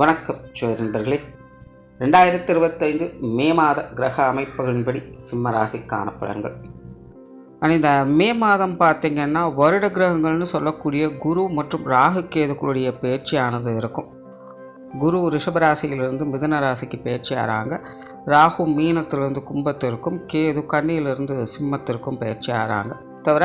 வணக்கம் ஜோதி நண்பர்களே. ரெண்டாயிரத்தி இருபத்தைந்து மே மாத கிரக அமைப்புகளின்படி சிம்ம ராசிக்கான பலன்கள். ஆனால் இந்த மே மாதம் பார்த்திங்கன்னா வருட கிரகங்கள்னு சொல்லக்கூடிய குரு மற்றும் ராகு கேதுக்களுடைய பேச்சியானது இருக்கும். குரு ரிஷபராசியிலிருந்து மிதன ராசிக்கு பேச்சு ஆறாங்க ராகு மீனத்திலிருந்து கும்பத்திற்கும் கேது கண்ணியிலிருந்து சிம்மத்திற்கும் பயிற்சி ஆறாங்க தவிர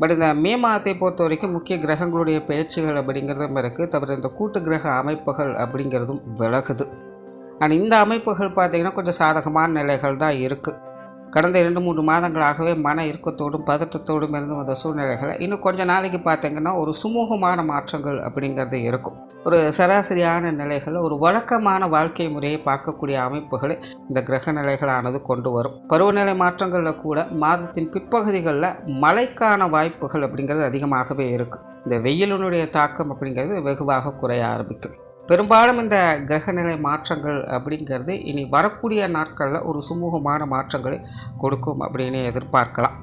பட் இந்த மே மாதத்தை பொறுத்த வரைக்கும் முக்கிய கிரகங்களுடைய பயிற்சிகள் அப்படிங்கிறதும் இருக்குது தவிர இந்த கூட்டு கிரக அமைப்புகள் அப்படிங்கிறதும் விலகுது. ஆனால் இந்த அமைப்புகள் பார்த்திங்கன்னா கொஞ்சம் சாதகமான நிலைகள் தான் இருக்குது கடந்த இரண்டு மூன்று மாதங்களாகவே மன இறுக்கத்தோடும் பதட்டத்தோடும் இருந்து வந்த சூழ்நிலைகளை இன்னும் கொஞ்ச நாளைக்கு பார்த்தீங்கன்னா ஒரு சுமூகமான மாற்றங்கள் அப்படிங்கிறது இருக்கும். ஒரு சராசரியான நிலைகளில் ஒரு வழக்கமான வாழ்க்கை முறையை பார்க்கக்கூடிய அமைப்புகளை இந்த கிரக நிலைகளானது கொண்டு வரும். பருவநிலை மாற்றங்களில் கூட மாதத்தின் பிற்பகுதிகளில் மழைக்கான வாய்ப்புகள் அப்படிங்கிறது அதிகமாகவே இருக்குது இந்த வெயிலினுடைய தாக்கம் அப்படிங்கிறது வெகுவாக குறைய ஆரம்பிக்கும். பெரும்பாலும் இந்த கிரகநிலை மாற்றங்கள் அப்படிங்கிறது இனி வரக்கூடிய நாட்களில் ஒரு சுமூகமான மாற்றங்களை கொடுக்கும் அப்படின்னு எதிர்பார்க்கலாம்.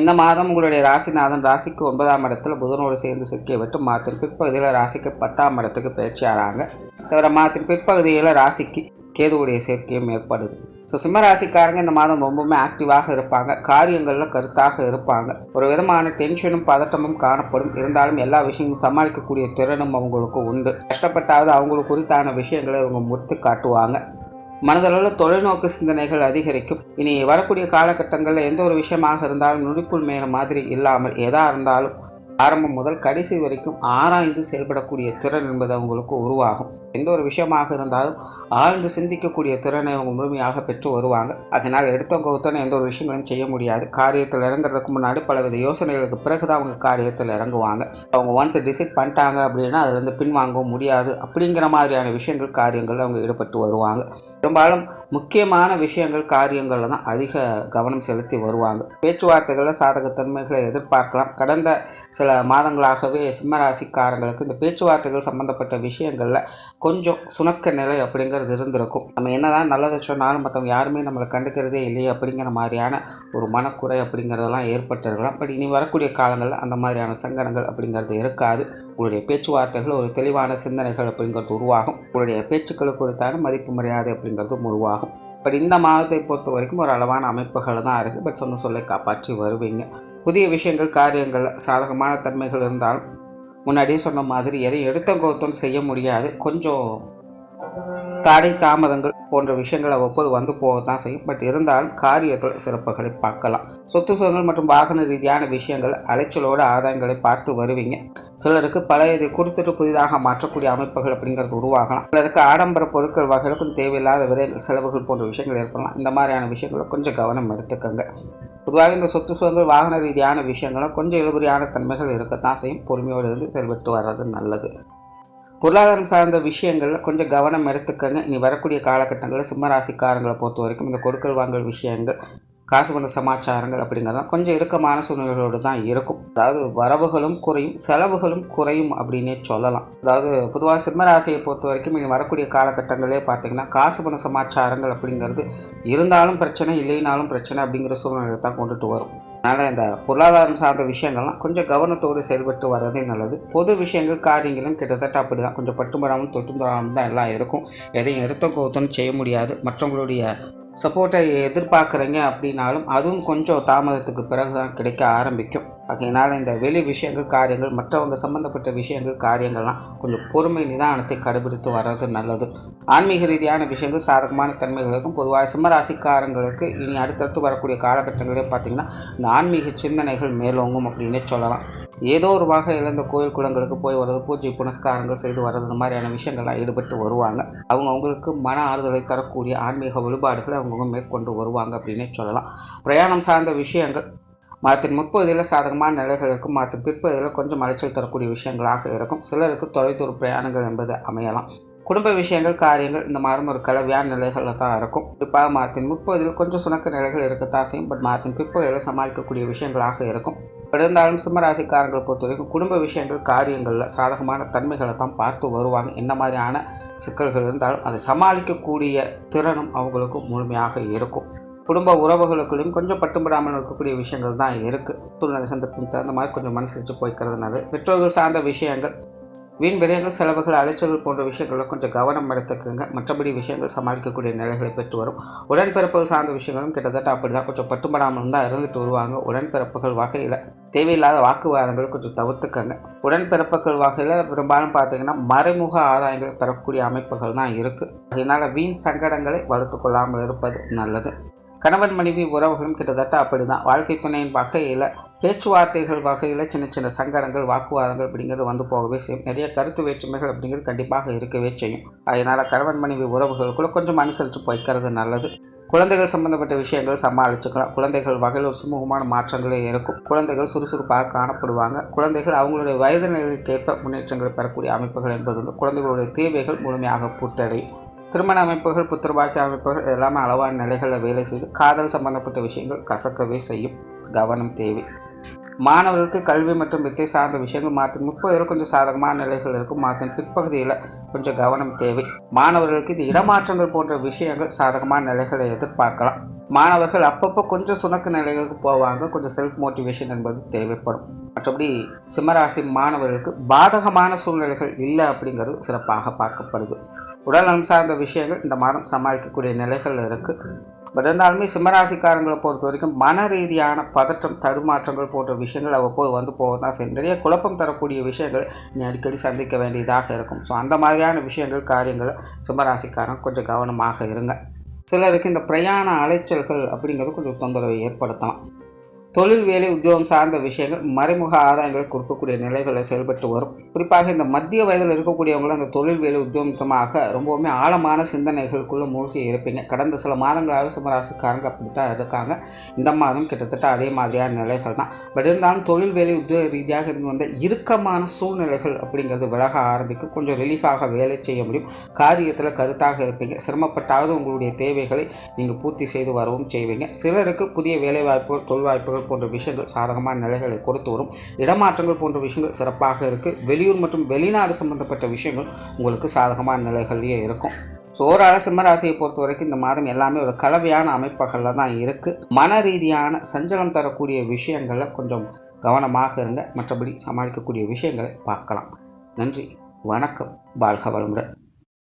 இந்த மாதம் உங்களுடைய ராசிநாதன் ராசிக்கு ஒன்பதாம் இடத்துல புதனோடு சேர்ந்து சிக்கிய விட்டு மாத்தின் பிற்பகுதியில் ராசிக்கு பத்தாம் இடத்துக்கு பயிற்சி ஆகிறாங்க தவிர மாத்தின் பிற்பகுதியில் ராசிக்கு கேதுவுடைய சேர்க்கையும் ஏற்படுது. ஸோ சிம்மராசிக்காரங்க இந்த மாதம் ரொம்பவுமே ஆக்டிவாக இருப்பாங்க. காரியங்களில் கருத்தாக இருப்பாங்க. ஒரு விதமான டென்ஷனும் பதட்டமும் காணப்படும். இருந்தாலும் எல்லா விஷயங்களும் சமாளிக்கக்கூடிய திறனும் அவங்களுக்கு உண்டு. கஷ்டப்பட்டாவது அவங்களுக்கு குறித்தான விஷயங்களை அவங்க முறித்து காட்டுவாங்க. மனதளவில் தொலைநோக்கு சிந்தனைகள் அதிகரிக்கும். இனி வரக்கூடிய காலகட்டங்களில் எந்த ஒரு விஷயமாக இருந்தாலும் நுடிப்புள் மேற மாதிரி இல்லாமல் எதாக இருந்தாலும் ஆரம்பம் முதல் கடைசி வரைக்கும் ஆராய்ந்து செயல்படக்கூடிய திறன் என்பது அவங்களுக்கு உருவாகும். எந்த ஒரு விஷயமாக இருந்தாலும் ஆழ்ந்து சிந்திக்கக்கூடிய திறனை அவங்க முழுமையாக பெற்று வருவாங்க. அதனால் எடுத்தவங்க ஒருத்தனை எந்த ஒரு விஷயங்களும் செய்ய முடியாது. காரியத்தில் இறங்குறதுக்கு முன்னாடி பலவித யோசனைகளுக்கு பிறகு தான் அவங்க காரியத்தில் இறங்குவாங்க. அவங்க ஒன்ஸ் டிசைட் பண்ணிட்டாங்க அப்படின்னா அதுலேருந்து பின்வாங்கவும் முடியாது. அப்படிங்கிற மாதிரியான விஷயங்கள் காரியங்கள் அவங்க ஈடுபட்டு வருவாங்க. பெரும்பாலும் முக்கியமான விஷயங்கள் காரியங்களில் தான் அதிக கவனம் செலுத்தி வருவாங்க. பேச்சுவார்த்தைகளில் சாதகத்தன்மைகளை எதிர்பார்க்கலாம். கடந்த சில மாதங்களாகவே சிம்மராசிக்காரங்களுக்கு இந்த பேச்சுவார்த்தைகள் சம்மந்தப்பட்ட விஷயங்களில் கொஞ்சம் சுணக்க நிலை அப்படிங்கிறது இருந்திருக்கும். நம்ம என்னதான் நல்லதை சொன்னாலும் மற்றவங்க யாருமே நம்மளை கண்டுக்கிறதே இல்லையே அப்படிங்கிற மாதிரியான ஒரு மனக்குறை அப்படிங்கிறதெல்லாம் ஏற்பட்டிருக்கலாம். பட் இனி வரக்கூடிய காலங்களில் அந்த மாதிரியான சங்கடங்கள் அப்படிங்கிறது இருக்காது. உங்களுடைய பேச்சுவார்த்தைகள் ஒரு தெளிவான சிந்தனைகள் அப்படிங்கிறது உருவாகும். உங்களுடைய பேச்சுக்களுக்கு குறித்தான மதிப்பு மரியாதை அப்படிங்கிறது உருவாகும். பட் இந்த மாதத்தை பொறுத்த வரைக்கும் ஒரு அளவான அமைப்புகள் தான் இருக்குது பட் சொன்ன சொல்லை காப்பாற்றி வருவீங்க. புதிய விஷயங்கள் காரியங்கள் சாதகமான தன்மைகள் இருந்தாலும் முன்னாடியே சொன்ன மாதிரி எதையும் எடுத்த கோத்தம் செய்ய முடியாது. கொஞ்சம் தடை தாமதங்கள் போன்ற விஷயங்கள் அவ்வப்போது வந்து போக தான் செய்யும். பட் இருந்தாலும் காரியத்தில் சிறப்புகளை பார்க்கலாம். சொத்து சுகங்கள் மற்றும் வாகன ரீதியான விஷயங்கள் அலைச்சலோட ஆதாயங்களை பார்த்து வருவீங்க. சிலருக்கு பழையதை கொடுத்துட்டு புதிதாக மாற்றக்கூடிய அமைப்புகள் அப்படிங்கிறது உருவாகலாம். சிலருக்கு ஆடம்பர பொருட்கள் வகைகளுக்கும் தேவையில்லாத விரைவில் செலவுகள் போன்ற விஷயங்கள் ஏற்படலாம். இந்த மாதிரியான விஷயங்களை கொஞ்சம் கவனம் எடுத்துக்கோங்க. பொதுவாக இந்த சொத்து சுகங்கள் வாகன ரீதியான விஷயங்களும் கொஞ்சம் இழுபறியான தன்மைகள் இருக்கத்தான் செய்யும். பொறுமையோடு இருந்து செயல்பட்டு வர்றது நல்லது. பொருளாதாரம் சார்ந்த விஷயங்களில் கொஞ்சம் கவனம் எடுத்துக்கங்க. இனி வரக்கூடிய காலகட்டங்களில் சிம்மராசிக்காரங்களை பொறுத்த வரைக்கும் இந்த கொடுக்கல் வாங்கல் விஷயங்கள் காசு பண சமாச்சாரங்கள் அப்படிங்கிறதான் கொஞ்சம் இறுக்கமான சூழ்நிலைகளோடு தான் இருக்கும். அதாவது வரவுகளும் குறையும் செலவுகளும் குறையும் அப்படின்னே சொல்லலாம். அதாவது பொதுவாக சிம்மராசியை பொறுத்த வரைக்கும் இனி வரக்கூடிய காலகட்டங்களே பார்த்திங்கன்னா காசு பண சமாச்சாரங்கள் அப்படிங்கிறது இருந்தாலும் பிரச்சனை இல்லைனாலும் பிரச்சனை அப்படிங்கிற சூழ்நிலையை தான் கொண்டுட்டு வரும். அதனால் இந்த பொருளாதாரம் சார்ந்த விஷயங்கள்லாம் கொஞ்சம் கவனத்தோடு செயல்பட்டு வர்றதே நல்லது. பொது விஷயங்கள் காரியங்களும் கிட்டத்தட்ட அப்படி தான் கொஞ்சம் பட்டுமடாமல் தொட்டுந்தராமல் தான் எல்லாம் இருக்கும். எதையும் எடுத்த கோத்தம் செய்ய முடியாது. மற்றவங்களுடைய சப்போர்ட்டை எதிர்பார்க்குறீங்க அப்படின்னாலும் அதுவும் கொஞ்சம் தாமதத்துக்கு பிறகு தான் கிடைக்க ஆரம்பிக்கும். ஆகையினால் இந்த வெளி விஷயங்கள் காரியங்கள் மற்றவங்க சம்மந்தப்பட்ட விஷயங்கள் காரியங்கள்லாம் கொஞ்சம் பொறுமை நிதானத்தை கடைபிடித்து வர்றது நல்லது. ஆன்மீக ரீதியான விஷயங்கள் சாதகமான தன்மைகளுக்கும் பொதுவாக சிம்மராசிக்காரங்களுக்கு இனி அடுத்தடுத்து வரக்கூடிய காலகட்டங்களே பார்த்திங்கன்னா இந்த ஆன்மீக சிந்தனைகள் மேலோங்கும் அப்படின்னே சொல்லலாம். ஏதோ ஒரு வகையில் இந்த கோயில் குளங்களுக்கு போய் வர்றது பூஜை புனஸ்காரங்கள் செய்து வர்றது இந்த மாதிரியான விஷயங்கள்லாம் ஈடுபட்டு வருவாங்க. அவங்க அவங்களுக்கு மன ஆறுதலை தரக்கூடிய ஆன்மீக வழிபாடுகளை அவங்கவுங்க மேற்கொண்டு வருவாங்க அப்படின்னே சொல்லலாம். பிரயாணம் சார்ந்த விஷயங்கள் மரத்தின் முற்பகுதியில் சாதகமான நிலைகள் இருக்கும். மரத்தின் பிற்பகுதியில் கொஞ்சம் அலைச்சல் தரக்கூடிய விஷயங்களாக இருக்கும். சிலருக்கு தொலைதூர பிரயாணங்கள் என்பது அமையலாம். குடும்ப விஷயங்கள் காரியங்கள் இந்த மாதம் ஒரு கலவையான நிலைகளில் தான் இருக்கும். குறிப்பாக மாதத்தின் முற்பகுதியில் கொஞ்சம் சுணக்க நிலைகள் இருக்கத்தான் செய்யும். பட் மாதத்தின் பிற்பகுதியில் சமாளிக்கக்கூடிய விஷயங்களாக இருக்கும். இருந்தாலும் சிம்மராசிக்காரங்களை பொறுத்த வரைக்கும் குடும்ப விஷயங்கள் காரியங்களில் சாதகமான தன்மைகளை தான் பார்த்து வருவாங்க. என்ன மாதிரியான சிக்கல்கள் இருந்தாலும் அதை சமாளிக்கக்கூடிய திறனும் அவங்களுக்கு முழுமையாக இருக்கும். குடும்ப உறவுகளுக்குள்ளேயும் கொஞ்சம் பட்டுப்படாமல் இருக்கக்கூடிய விஷயங்கள் தான் இருக்குது சூழ்நிலை சந்தர்ப்பம் தகுந்த மாதிரி கொஞ்சம் மனசரித்து போய்க்கிறதுனால பெற்றோர்கள் சார்ந்த விஷயங்கள் வீண் விரயங்கள் செலவுகள் அலைச்சல்கள் போன்ற விஷயங்களில் கொஞ்சம் கவனம் எடுத்துக்குங்க. மற்றபடி விஷயங்கள் சமாளிக்கக்கூடிய நிலைகளை பெற்று வரும். உடன்பிறப்புகள் சார்ந்த விஷயங்களும் கிட்டத்தட்ட அப்படி தான் கொஞ்சம் பட்டுப்படாமல் தான் இருந்துட்டு வருவாங்க. உடன்பிறப்புகள் வகையில் தேவையில்லாத வாக்குவாதங்களை கொஞ்சம் தவிர்த்துக்கங்க. உடன்பிறப்புகள் வகையில் பெரும்பாலும் பார்த்தீங்கன்னா மறைமுக ஆதாயங்கள் தரக்கூடிய அமைப்புகள் தான் இருக்குது அதனால் வீண் சங்கடங்களை வளர்த்து கொள்ளாமல் இருப்பது நல்லது. கணவன் மனைவி உறவுகளும் கிட்டத்தட்ட அப்படி தான் வாழ்க்கை துணையின் வகையில் பேச்சுவார்த்தைகள் வகையில் சின்ன சின்ன சங்கடங்கள் வாக்குவாதங்கள் அப்படிங்கிறது வந்து போகவே செய்யும். நிறைய கருத்து வேற்றுமைகள் அப்படிங்கிறது கண்டிப்பாக இருக்கவே செய்யும். அதனால் கணவன் மனைவி உறவுகளுக்குள்ள கொஞ்சம் அனுசரித்து போய்க்கிறது நல்லது. குழந்தைகள் சம்பந்தப்பட்ட விஷயங்கள் சமாளிச்சுக்கலாம். குழந்தைகள் வகையில் ஒரு சுமூகமான மாற்றங்களே இருக்கும். குழந்தைகள் சுறுசுறுப்பாக காணப்படுவாங்க. குழந்தைகள் அவங்களுடைய வயது நிலைக்கேற்ப முன்னேற்றங்களை பெறக்கூடிய அமைப்புகள் என்பதுண்டு. குழந்தைகளுடைய தேவைகள் முழுமையாக பூர்த்தடையும் திருமண அமைப்புகள் புத்திரபாக்கிய அமைப்புகள் எல்லாமே அளவான நிலைகளில் வேலை செய்து காதல் சம்பந்தப்பட்ட விஷயங்கள் கசக்கவே செய்யும். கவனம் தேவை. மாணவர்களுக்கு கல்வி மற்றும் வித்தை சார்ந்த விஷயங்கள் மாற்றின் முப்பதில் கொஞ்சம் சாதகமான நிலைகள் இருக்கும். மாற்றின் பிற்பகுதியில் கொஞ்சம் கவனம் தேவை. மாணவர்களுக்கு இது இடமாற்றங்கள் போன்ற விஷயங்கள் சாதகமான நிலைகளை எதிர்பார்க்கலாம். மாணவர்கள் அப்பப்போ கொஞ்சம் சுணக்க நிலைகளுக்கு போவாங்க. கொஞ்சம் செல்ஃப் மோட்டிவேஷன் என்பது தேவைப்படும். மற்றபடி சிம்மராசி மாணவர்களுக்கு பாதகமான சூழ்நிலைகள் இல்லை அப்படிங்கிறது சிறப்பாக பார்க்கப்படுது. உடல்நலம் சார்ந்த விஷயங்கள் இந்த மாதம் சமாளிக்கக்கூடிய நிலைகள் இருக்குது பட் இருந்தாலுமே சிம்மராசிக்காரங்களை பொறுத்த வரைக்கும் மன ரீதியான பதற்றம் தடுமாற்றங்கள் போன்ற விஷயங்கள் அவ்வப்போது வந்து போக தான் செய்யும் நிறைய குழப்பம் தரக்கூடிய விஷயங்கள் நீ அடிக்கடி சந்திக்க வேண்டியதாக இருக்கும். ஸோ அந்த மாதிரியான விஷயங்கள் காரியங்கள் சிம்மராசிக்காரன் கொஞ்சம் கவனமாக இருங்க. சிலருக்கு இந்த பிரயாண அலைச்சல்கள் அப்படிங்கிறது கொஞ்சம் தொந்தரவை ஏற்படுத்தலாம். தொழில் வேலை உத்தியோகம் சார்ந்த விஷயங்கள் மறைமுக ஆதாயங்களை கொடுக்கக்கூடிய நிலைகளில் செயல்பட்டு வரும். குறிப்பாக இந்த மத்திய வயதில் இருக்கக்கூடியவங்களும் அந்த தொழில் வேலை உத்தியோகமாக ரொம்பவுமே ஆழமான சிந்தனைகளுக்குள்ளே மூழ்கி இருப்பீங்க. கடந்த சில மாதங்களாக சிம்மராசிக்காரங்க அப்படி தான் இருக்காங்க. இந்த மாதம் கிட்டத்தட்ட அதே மாதிரியான நிலைகள் தான். பட் இருந்தாலும் தொழில் வேலை உத்தியோக ரீதியாக இருந்து வந்த இறுக்கமான சூழ்நிலைகள் அப்படிங்கிறது விலக ஆரம்பிக்கும். கொஞ்சம் ரிலீஃபாக வேலை செய்ய முடியும். காரியத்தில் கருத்தாக இருப்பீங்க. சிரமப்பட்டாவது உங்களுடைய தேவைகளை நீங்கள் பூர்த்தி செய்து வரவும் செய்வீங்க. சிலருக்கு புதிய வேலைவாய்ப்புகள் தொழில் வாய்ப்புகள் போன்ற விஷயங்கள் சாதகமான நிலைகளை கொடுத்து வரும். இடமாற்றங்கள் போன்ற விஷயங்கள் சிறப்பாக இருக்குது வெளியூர் மற்றும் வெளிநாடு சம்பந்தப்பட்ட விஷயங்கள் உங்களுக்கு சாதகமான நிலைகள்லேயே இருக்கும். ஸோ ஓராள சிம்மராசியை பொறுத்த வரைக்கும் இந்த மாதம் எல்லாமே ஒரு கலவையான அமைப்புகளில் தான் இருக்குது மன ரீதியான சஞ்சலம் தரக்கூடிய விஷயங்களில் கொஞ்சம் கவனமாக இருங்க. மற்றபடி சமாளிக்கக்கூடிய விஷயங்களை பார்க்கலாம். நன்றி. வணக்கம். வாழ்க வளமுடன்.